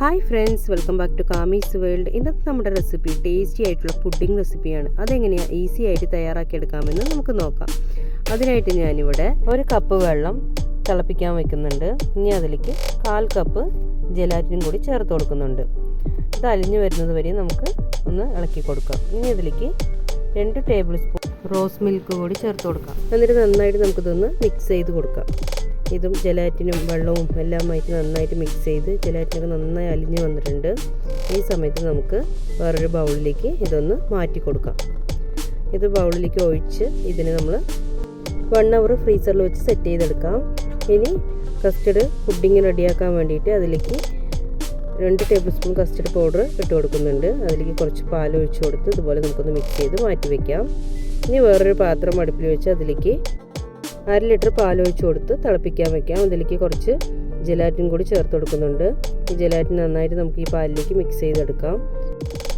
Hi friends welcome back to കാമീസ് world ഇന്നത്തെ നമ്മുടെ recipe tasty ആയിട്ടുള്ള പുഡിംഗ് റെസിപ്പിയാണ് അതെങ്ങനെയാണ് ഈസി ആയിട്ട് തയ്യാറാക്കിയെടുക്കാമെന്ന് നമുക്ക് നോക്കാം. അതിനായിട്ട് ഞാനിവിടെ ഒരു കപ്പ് വെള്ളം തിളപ്പിക്കാൻ വെക്കുന്നുണ്ട്. ഇനി അതിലേക്ക് കാൽ കപ്പ് ജലാറ്റിനും കൂടി ചേർത്ത് കൊടുക്കുന്നുണ്ട്. ഇത് അലിഞ്ഞു വരുന്നത് വരെ നമുക്ക് ഒന്ന് ഇളക്കി കൊടുക്കാം. ഇനി അതിലേക്ക് രണ്ട് ടേബിൾ സ്പൂൺ റോസ് മിൽക്ക് കൂടി ചേർത്ത് കൊടുക്കാം. എന്നിട്ട് നന്നായിട്ട് നമുക്കിതൊന്ന് മിക്സ് ചെയ്ത് കൊടുക്കാം. ഇതും ജലാറ്റിനും വെള്ളവും എല്ലാമായിട്ട് നന്നായിട്ട് മിക്സ് ചെയ്ത് ജലാറ്റിനൊക്കെ നന്നായി അലിഞ്ഞു വന്നിട്ടുണ്ട്. ഈ സമയത്ത് നമുക്ക് വേറൊരു ബൗളിലേക്ക് ഇതൊന്ന് മാറ്റി കൊടുക്കാം. ഇത് ബൗളിലേക്ക് ഒഴിച്ച് ഇതിന് നമ്മൾ വൺ അവർ ഫ്രീസറിൽ വെച്ച് സെറ്റ് ചെയ്തെടുക്കാം. ഇനി കസ്റ്റഡ് പുഡിങ് റെഡിയാക്കാൻ വേണ്ടിയിട്ട് അതിലേക്ക് രണ്ട് ടേബിൾ സ്പൂൺ കസ്റ്റഡ് പൗഡർ ഇട്ട് കൊടുക്കുന്നുണ്ട്. അതിലേക്ക് കുറച്ച് പാൽ ഒഴിച്ച് കൊടുത്ത് ഇതുപോലെ നമുക്കൊന്ന് മിക്സ് ചെയ്ത് മാറ്റി വയ്ക്കാം ഇനി വേറൊരു പാത്രം അടുപ്പിൽ വെച്ച് അതിലേക്ക് അര ലിറ്റർ പാൽ ഒഴിച്ച് കൊടുത്ത് തിളപ്പിക്കാൻ വെക്കാം. അതിലേക്ക് കുറച്ച് ജലാറ്റിൻ കൂടി ചേർത്ത് കൊടുക്കുന്നുണ്ട്. ഈ ജലാറ്റിൻ നന്നായിട്ട് നമുക്ക് ഈ പാലിലേക്ക് മിക്സ് ചെയ്തെടുക്കാം.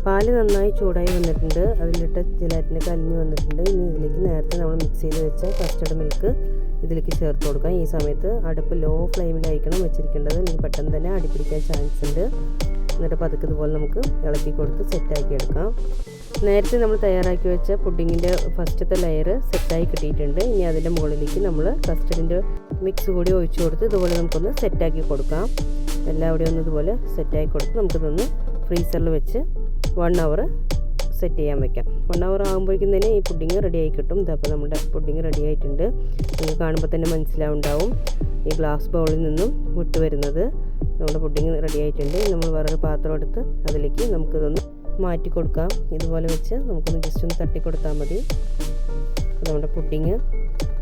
പാൽ നന്നായി ചൂടായി വന്നിട്ടുണ്ട്. അതിലിട്ട് ജലാറ്റിനൊക്കെ അലിഞ്ഞ് വന്നിട്ടുണ്ട്. ഇനി ഇതിലേക്ക് നേരത്തെ നമ്മൾ മിക്സ് ചെയ്ത് വെച്ച കസ്റ്റർഡ് മിൽക്ക് ഇതിലേക്ക് ചേർത്ത് കൊടുക്കാം. ഈ സമയത്ത് അടുപ്പ് ലോ ഫ്ലെയിമിലായിരിക്കണം വെച്ചിരിക്കേണ്ടത്. അല്ലെങ്കിൽ പെട്ടെന്ന് തന്നെ അടിപിടിക്കാൻ ചാൻസ് ഉണ്ട്. എന്നിട്ട് പതുക്കെ ഇതുപോലെ നമുക്ക് ഇളക്കി കൊടുത്ത് സെറ്റാക്കി എടുക്കാം. നേരത്തെ നമ്മൾ തയ്യാറാക്കി വെച്ച പുഡിങ്ങിന്റെ ഫസ്റ്റത്തെ ലെയർ സെറ്റായി കിട്ടിയിട്ടുണ്ട്. ഇനി അതിന്റെ മുകളിലേക്ക് നമ്മൾ കസ്റ്റഡിന്റെ മിക്സ് കൂടി ഒഴിച്ചു കൊടുത്ത് ഇതുപോലെ നമുക്കൊന്ന് സെറ്റാക്കി കൊടുക്കാം. എല്ലാം എല്ലാവിടെയും ഒന്ന് ഇതുപോലെ സെറ്റാക്കി കൊടുത്ത് നമുക്കിതൊന്ന് ഫ്രീസറിൽ വെച്ച് വൺ അവർ സെറ്റ് ചെയ്യാൻ വെക്കാം. വൺ അവർ ആകുമ്പോഴേക്കും തന്നെ ഈ പുഡിങ് റെഡി ആയി കിട്ടും. ഇതപ്പോൾ നമ്മുടെ പുഡിങ് റെഡി ആയിട്ടുണ്ട്. നിങ്ങൾക്ക് കാണുമ്പോൾ തന്നെ മനസ്സിലാവുണ്ടാവും ഈ ഗ്ലാസ് ബൗളിൽ നിന്നും വിട്ടു വരുന്നത് നമ്മുടെ പുഡിങ് റെഡി ആയിട്ടുണ്ട്. നമ്മൾ വേറൊരു പാത്രം എടുത്ത് അതിലേക്ക് നമുക്കിതൊന്ന് മാറ്റി കൊടുക്കാം. ഇതുപോലെ വെച്ച് നമുക്കൊന്ന് ജസ്റ്റ് ഒന്ന് തട്ടി കൊടുത്താൽ മതി. നമ്മുടെ പുഡിങ്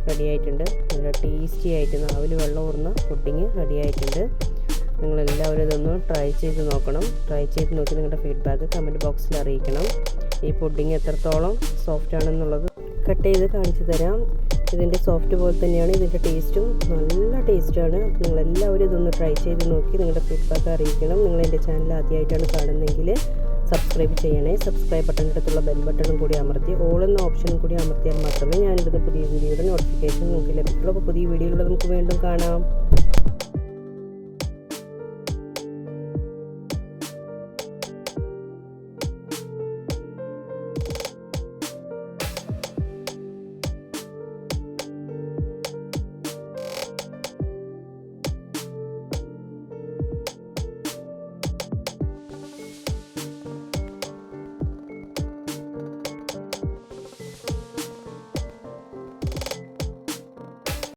റെഡി ആയിട്ടുണ്ട്. നല്ല ടേസ്റ്റി ആയിട്ട് നാവിൽ വെള്ളം ഊർന്ന പുഡിങ് റെഡി ആയിട്ടുണ്ട്. നിങ്ങളെല്ലാവരും ഇതൊന്ന് ട്രൈ ചെയ്ത് നോക്കണം. ട്രൈ ചെയ്ത് നോക്കി നിങ്ങളുടെ ഫീഡ്ബാക്ക് കമന്റ് ബോക്സിൽ അറിയിക്കണം. ഈ പുഡിങ് എത്രത്തോളം സോഫ്റ്റ് ആണെന്നുള്ളത് കട്ട് ചെയ്ത് കാണിച്ചു തരാം. ഇതിന്റെ സോഫ്റ്റ് പോലെ തന്നെയാണ് ഇതിന്റെ ടേസ്റ്റും. നല്ല ടേസ്റ്റാണ്. അപ്പോൾ നിങ്ങളെല്ലാവരും ഇതൊന്ന് ട്രൈ ചെയ്ത് നോക്കി നിങ്ങളുടെ ഫീഡ്ബാക്ക് അറിയിക്കണം. നിങ്ങൾ എന്റെ ചാനൽ ആദ്യമായിട്ടാണ് കാണുന്നതെങ്കിൽ സബ്സ്ക്രൈബ് ചെയ്യണേ. സബ്സ്ക്രൈബ് ബട്ടൺ അടുത്തുള്ള ബെൽ ബട്ടണും കൂടി അമർത്തി. ഓൾ എന്ന ഓപ്ഷനും കൂടി അമർത്തിയാൽ മാത്രമേ ഞാനിടുന്ന പുതിയ വീഡിയോയുടെ നോട്ടിഫിക്കേഷൻ നിങ്ങൾക്ക് ലഭിക്കുള്ളൂ. അപ്പോൾ പുതിയ വീഡിയോയിലൂടെ നമുക്ക് വീണ്ടും കാണാം.